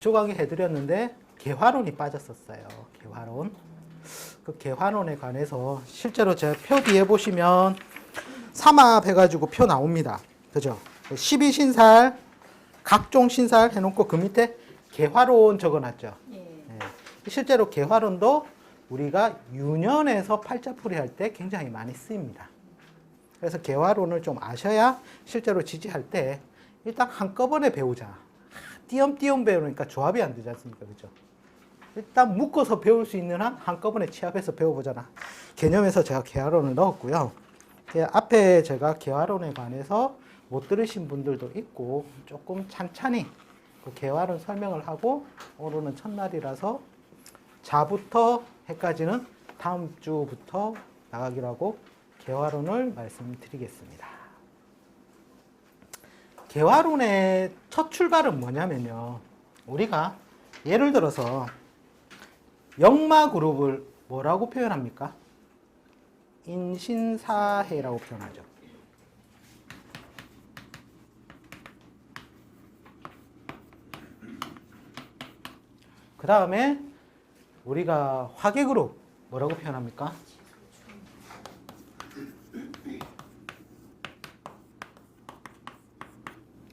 조각이 해드렸는데 개화론이 빠졌었어요. 개화론. 그 개화론에 관해서 실제로 제 표 뒤에 보시면 삼합 해가지고 표 나옵니다. 그죠? 12신살, 각종 신살 해놓고 그 밑에 개화론 적어놨죠. 예. 예. 실제로 개화론도 우리가 유년에서 팔자풀이 할 때 굉장히 많이 쓰입니다. 그래서 개화론을 좀 아셔야 실제로 지지할 때 일단 한꺼번에 배우자. 띄엄띄엄 배우니까 조합이 안 되지 않습니까? 그죠? 일단 묶어서 배울 수 있는 한 한꺼번에 취합해서 배워보잖아. 개념에서 제가 개화론을 넣었고요. 그 앞에 제가 개화론에 관해서 못 들으신 분들도 있고 조금 찬찬히 그 개화론 설명을 하고 오늘은 첫날이라서 자부터 해까지는 다음 주부터 나가기로 하고 개화론을 말씀드리겠습니다. 개화론의 첫 출발은 뭐냐면요. 우리가 예를 들어서 영마 그룹을 뭐라고 표현합니까? 인신사해라고 표현하죠. 그 다음에 우리가 화계 그룹 뭐라고 표현합니까?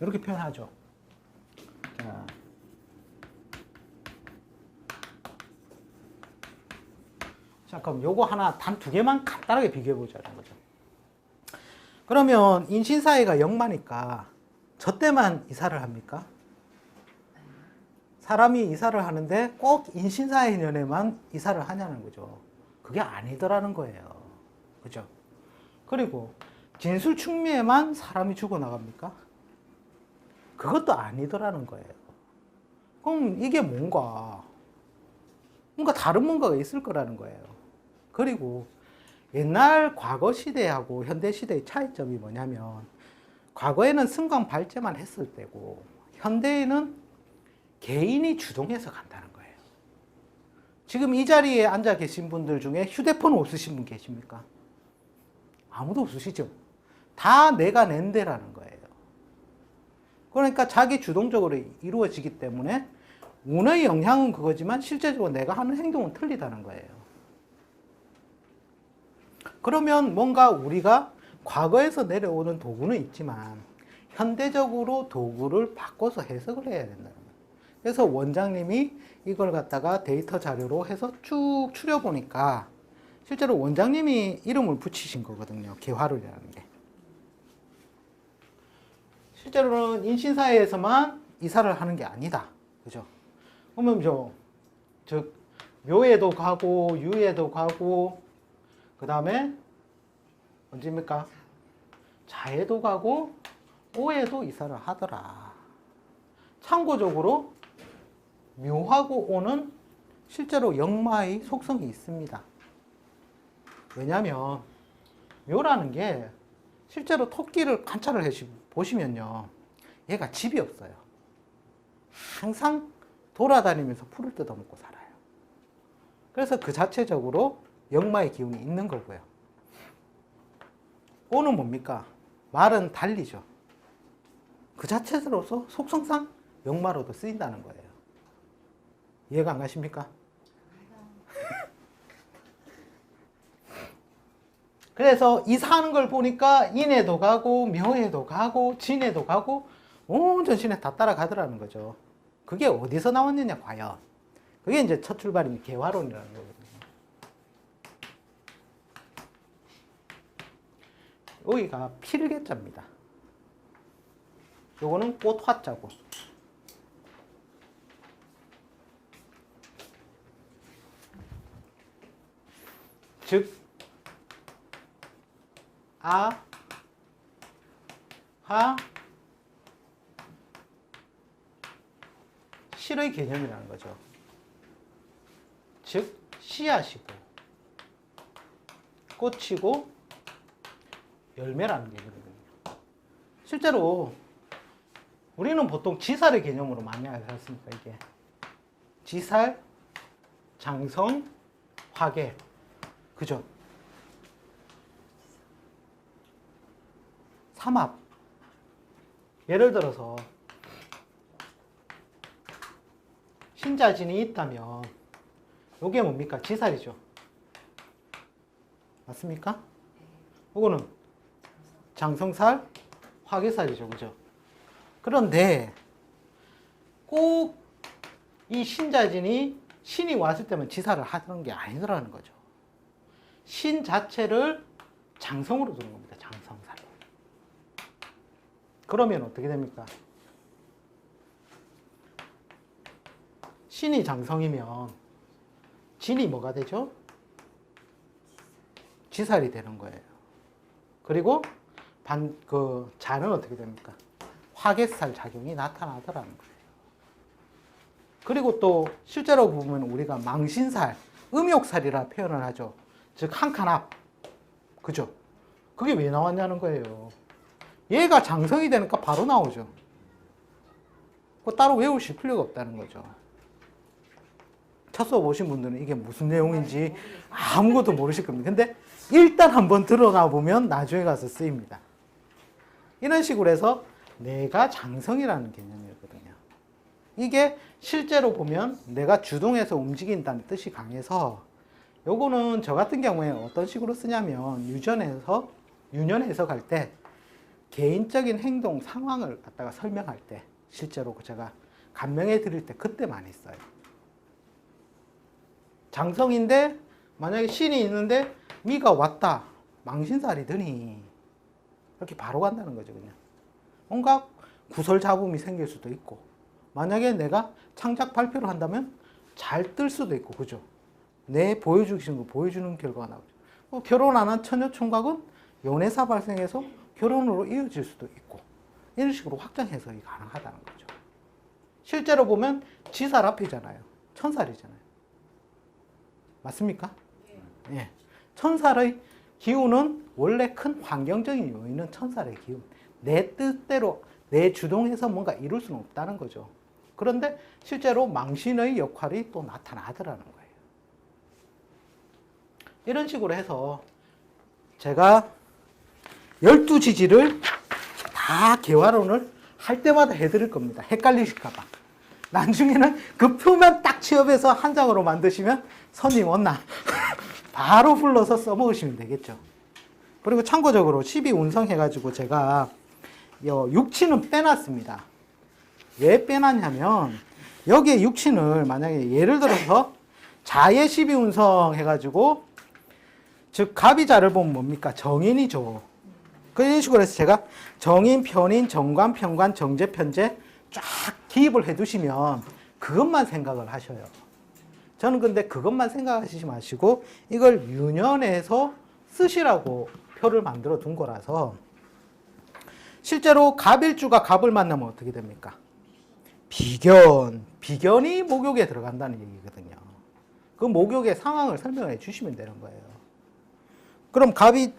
이렇게 표현하죠. 자. 자, 그럼 요거 하나 단 두 개만 간단하게 비교해 보자는 거죠. 그러면 인신사회가 영마니까 저 때만 이사를 합니까? 사람이 이사를 하는데 꼭 인신사회년에만 이사를 하냐는 거죠. 그게 아니더라는 거예요. 그죠? 그리고 진술 충미에만 사람이 죽어나갑니까? 그것도 아니더라는 거예요. 그럼 이게 뭔가, 뭔가 다른 뭔가가 있을 거라는 거예요. 그리고 옛날 과거 시대하고 현대 시대의 차이점이 뭐냐면, 과거에는 승강 발제만 했을 때고, 현대에는 개인이 주동해서 간다는 거예요. 지금 이 자리에 앉아 계신 분들 중에 휴대폰 없으신 분 계십니까? 아무도 없으시죠? 다 내가 낸대라는 거예요. 그러니까 자기 주동적으로 이루어지기 때문에 운의 영향은 그거지만 실제적으로 내가 하는 행동은 틀리다는 거예요. 그러면 뭔가 우리가 과거에서 내려오는 도구는 있지만 현대적으로 도구를 바꿔서 해석을 해야 된다는 거예요. 그래서 원장님이 이걸 갖다가 데이터 자료로 해서 쭉 추려보니까 실제로 원장님이 이름을 붙이신 거거든요. 개화론이라는 게. 실제로는 인신사회에서만 이사를 하는 게 아니다. 그죠? 그러면 저, 저, 묘에도 가고, 유에도 가고, 그 다음에, 언제입니까? 자에도 가고, 오에도 이사를 하더라. 참고적으로, 묘하고 오는 실제로 역마의 속성이 있습니다. 왜냐면, 묘라는 게 실제로 토끼를 관찰을 해 보시면요. 얘가 집이 없어요. 항상 돌아다니면서 풀을 뜯어먹고 살아요. 그래서 그 자체적으로 역마의 기운이 있는 거고요. 오는 뭡니까? 말은 달리죠. 그 자체로서 속성상 역마로도 쓰인다는 거예요. 이해가 안 가십니까? 그래서 이사하는 걸 보니까 인에도 가고 묘에도 가고 진에도 가고 온 전 신에 다 따라가더라는 거죠. 그게 어디서 나왔느냐 과연. 그게 이제 첫 출발이 개화론이라는 거거든요. 여기가 필개자입니다. 요거는 꽃화자고. 즉 아, 하, 실의 개념이라는 거죠. 즉, 씨앗이고, 꽃이고, 열매라는 개념이거든요. 실제로, 우리는 보통 지살의 개념으로 많이 알지 않습니까, 이게. 지살, 장성, 화계. 그죠? 삼합. 예를 들어서 신자진이 있다면 요게 뭡니까? 지살이죠. 맞습니까? 요거는 장성살, 화계살이죠. 그죠? 그런데 꼭 이 신자진이 신이 왔을 때만 지살을 하는 게 아니더라는 거죠. 신 자체를 장성으로 두는 겁니다. 그러면 어떻게 됩니까? 신이 장성이면 진이 뭐가 되죠? 지살이 되는 거예요. 그리고 반, 그, 잔은 어떻게 됩니까? 화개살 작용이 나타나더라는 거예요. 그리고 또 실제로 보면 우리가 망신살, 음욕살이라 표현을 하죠. 즉, 한 칸 앞. 그죠? 그게 왜 나왔냐는 거예요. 얘가 장성이 되니까 바로 나오죠. 그 따로 외우실 필요가 없다는 거죠. 첫 수업 오신 분들은 이게 무슨 내용인지 아무것도 모르실 겁니다. 근데 일단 한번 들어가 보면 나중에 가서 쓰입니다. 이런 식으로 해서 내가 장성이라는 개념이거든요. 이게 실제로 보면 내가 주동해서 움직인다는 뜻이 강해서 요거는 저 같은 경우에 어떤 식으로 쓰냐면 유전에서 유년 해석할 때 개인적인 행동 상황을 갖다가 설명할 때 실제로 제가 간명해 드릴 때 그때 많이 써요. 장성인데 만약에 신이 있는데 미가 왔다 망신살이더니 이렇게 바로 간다는 거죠 그냥. 뭔가 구설 잡음이 생길 수도 있고 만약에 내가 창작 발표를 한다면 잘 뜰 수도 있고 그죠? 내 보여주시는 거 보여주는 결과가 나오죠. 뭐 결혼 안 한 처녀 총각은 연애사 발생해서 결혼으로 이어질 수도 있고 이런 식으로 확장 해석이 가능하다는 거죠 실제로 보면 지살 앞이잖아요 천살이잖아요 맞습니까? 예. 천살의 기운은 원래 큰 환경적인 요인은 천살의 기운. 내 뜻대로 내 주동해서 뭔가 이룰 수는 없다는 거죠. 그런데 실제로 망신의 역할이 또 나타나더라는 거예요. 이런 식으로 해서 제가 12지지를 다 개화론을 할 때마다 해드릴 겁니다. 헷갈리실까봐. 나중에는 그 표면 딱 취업해서 한 장으로 만드시면 손님 온나 바로 불러서 써먹으시면 되겠죠. 그리고 참고적으로 12 운성 해가지고 제가 요 육치는 빼놨습니다. 왜 빼놨냐면 여기에 육친을 만약에 예를 들어서 자의 12운성 해가지고 즉 갑이자를 보면 뭡니까 정인이죠. 그런 식으로 해서 제가 정인, 편인, 정관, 편관, 정제, 편제 쫙 기입을 해두시면 그것만 생각을 하셔요. 저는 근데 그것만 생각하시지 마시고 이걸 유년해서 쓰시라고 표를 만들어 둔 거라서 실제로 갑일주가 갑을 만나면 어떻게 됩니까? 비견, 비견이 목욕에 들어간다는 얘기거든요. 그 목욕의 상황을 설명해 주시면 되는 거예요. 그럼 갑이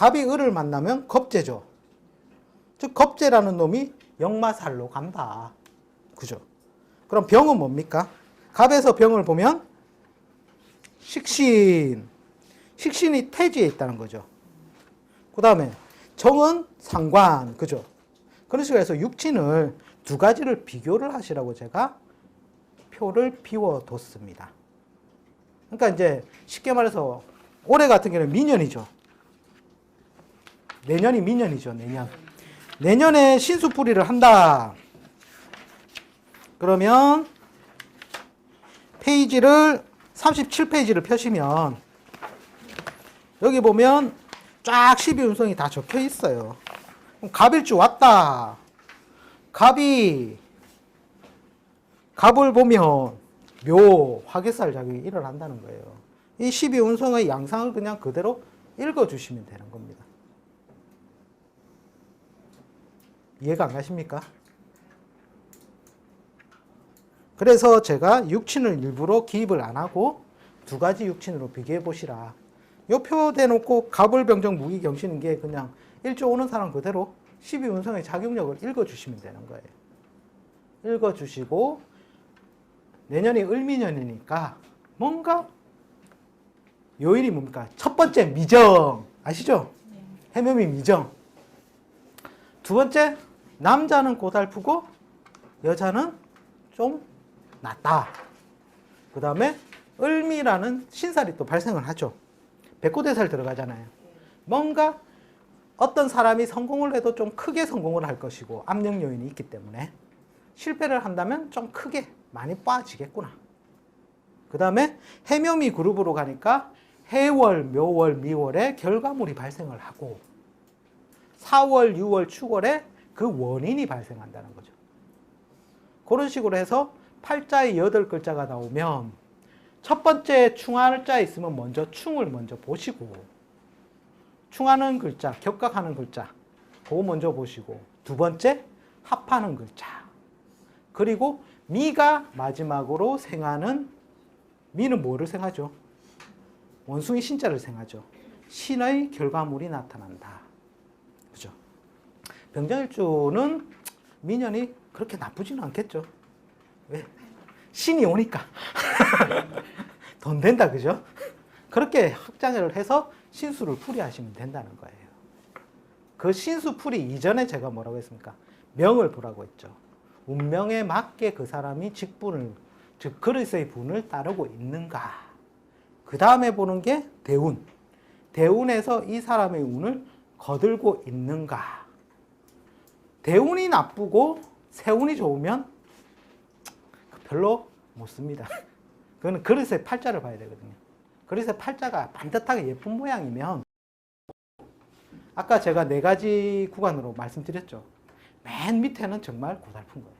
갑이 을을 만나면 겁재죠. 즉 겁재라는 놈이 역마살로 간다. 그죠? 그럼 병은 뭡니까? 갑에서 병을 보면 식신. 식신이 태지에 있다는 거죠. 그 다음에 정은 상관. 그죠? 그런 식으로 해서 육친을 두 가지를 비교를 하시라고 제가 표를 비워뒀습니다. 그러니까 이제 쉽게 말해서 올해 같은 경우는 미년이죠. 내년이 미년이죠. 내년. 내년에 신수뿌리를 한다. 그러면 페이지를 37페이지를 펴시면 여기 보면 쫙 12운성이 다 적혀 있어요. 갑일주 왔다. 갑이 갑을 보면 묘 화개살 작용이 일어난다는 거예요. 이 12운성의 양상을 그냥 그대로 읽어 주시면 되는 겁니다. 이해가 안 가십니까? 그래서 제가 육친을 일부러 기입을 안 하고 두 가지 육친으로 비교해 보시라. 요표 대놓고 갑을병정 무기경신인 게 그냥 일조 오는 사람 그대로 12운성의 작용력을 읽어주시면 되는 거예요. 읽어주시고 내년이 을미년이니까 뭔가 요일이 뭡니까? 첫 번째 미정 아시죠? 해묘미 미정. 두 번째 남자는 고달프고 여자는 좀 낮다. 그 다음에 을미라는 신살이 또 발생을 하죠. 백고대살 들어가잖아요. 뭔가 어떤 사람이 성공을 해도 좀 크게 성공을 할 것이고 압력 요인이 있기 때문에 실패를 한다면 좀 크게 많이 빠지겠구나. 그 다음에 해묘미 그룹으로 가니까 해월, 묘월, 미월에 결과물이 발생을 하고 4월, 6월, 축월에 그 원인이 발생한다는 거죠. 그런 식으로 해서 팔자에 여덟 글자가 나오면 첫 번째 충할자 있으면 먼저 충을 먼저 보시고 충하는 글자, 격각하는 글자 그거 먼저 보시고 두 번째 합하는 글자 그리고 미가 마지막으로 생하는 미는 뭐를 생하죠? 원숭이 신자를 생하죠. 신의 결과물이 나타난다. 그죠? 병장일주는 민연이 그렇게 나쁘지는 않겠죠. 왜? 신이 오니까. 돈 된다, 그죠? 그렇게 확장을 해서 신수를 풀이하시면 된다는 거예요. 그 신수 풀이 이전에 제가 뭐라고 했습니까? 명을 보라고 했죠. 운명에 맞게 그 사람이 직분을, 즉, 그릇의 분을 따르고 있는가. 그 다음에 보는 게 대운. 대운에서 이 사람의 운을 거들고 있는가. 대운이 나쁘고 세운이 좋으면 별로 못 씁니다. 그거는 그릇의 팔자를 봐야 되거든요. 그릇의 팔자가 반듯하게 예쁜 모양이면 아까 제가 네 가지 구간으로 말씀드렸죠. 맨 밑에는 정말 고달픈 거예요.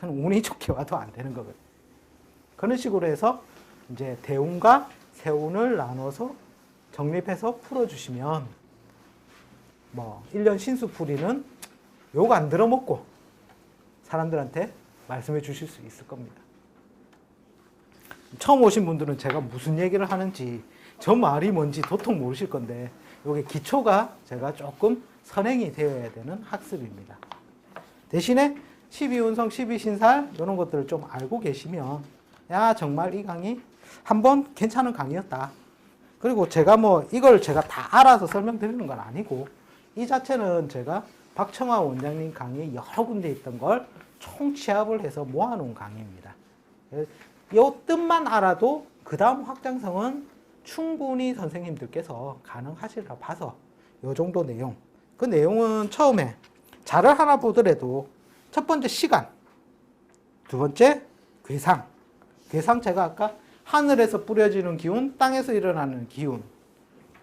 그건 운이 좋게 와도 안 되는 거거든요. 그런 식으로 해서 이제 대운과 세운을 나눠서 정립해서 풀어주시면 뭐 1년 신수풀이는 욕 안 들어먹고 사람들한테 말씀해 주실 수 있을 겁니다. 처음 오신 분들은 제가 무슨 얘기를 하는지 저 말이 뭔지 도통 모르실 건데 이게 기초가 제가 조금 선행이 되어야 되는 학습입니다. 대신에 12운성, 12신살 이런 것들을 좀 알고 계시면 야 정말 이 강의 한번 괜찮은 강의였다. 그리고 제가 뭐 이걸 제가 다 알아서 설명드리는 건 아니고 이 자체는 제가 박청화 원장님 강의 여러 군데 있던 걸 총취합을 해서 모아놓은 강의입니다. 이 뜻만 알아도 그 다음 확장성은 충분히 선생님들께서 가능하시리라 봐서 이 정도 내용. 그 내용은 처음에 자를 하나 보더라도 첫 번째 시간, 두 번째 괴상. 괴상 제가 아까 하늘에서 뿌려지는 기운, 땅에서 일어나는 기운,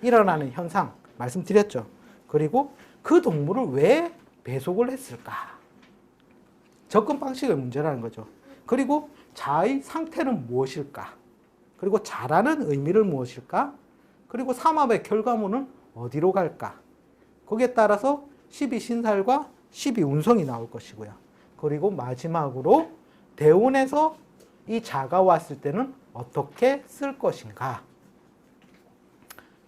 일어나는 현상 말씀드렸죠. 그리고 그 동물을 왜 배속을 했을까? 접근 방식의 문제라는 거죠. 그리고 자의 상태는 무엇일까? 그리고 자라는 의미를 무엇일까? 그리고 삼합의 결과물은 어디로 갈까? 거기에 따라서 12신살과 12운성이 나올 것이고요. 그리고 마지막으로 대운에서 이 자가 왔을 때는 어떻게 쓸 것인가?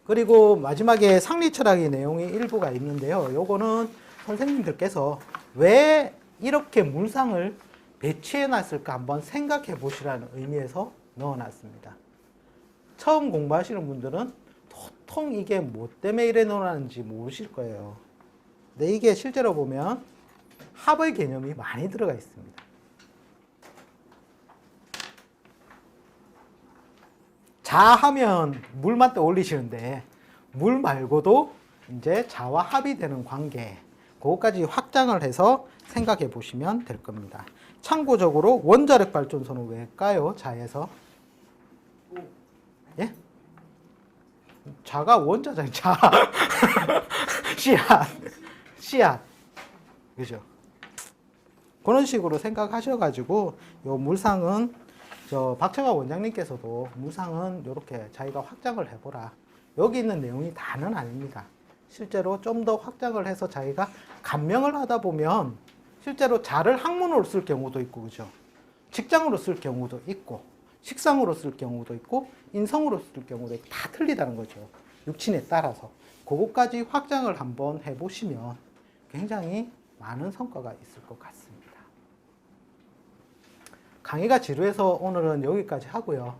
그리고 마지막에 상리철학의 내용이 일부가 있는데요. 요거는 선생님들께서 왜 이렇게 물상을 배치해 놨을까 한번 생각해 보시라는 의미에서 넣어 놨습니다. 처음 공부하시는 분들은 도통 이게 뭐 때문에 이래 놓았는지 모르실 거예요. 근데 이게 실제로 보면 합의 개념이 많이 들어가 있습니다. 자하면 물만 떠 올리시는데 물 말고도 이제 자와 합이 되는 관계 그것까지 확장을 해서 생각해 보시면 될 겁니다. 참고적으로 원자력 발전소는 왜일까요? 자에서 예? 자가 원자잖아요. 자 씨앗 씨앗 그죠? 그런 식으로 생각하셔가지고 요 물상은 저 박철가 원장님께서도 물상은 이렇게 자기가 확장을 해보라. 여기 있는 내용이 다는 아닙니다. 실제로 좀 더 확장을 해서 자기가 감명을 하다 보면 실제로 자를 학문으로 쓸 경우도 있고, 그죠? 직장으로 쓸 경우도 있고, 식상으로 쓸 경우도 있고, 인성으로 쓸 경우도 있고, 다 틀리다는 거죠. 육친에 따라서. 그것까지 확장을 한번 해보시면 굉장히 많은 성과가 있을 것 같습니다. 강의가 지루해서 오늘은 여기까지 하고요.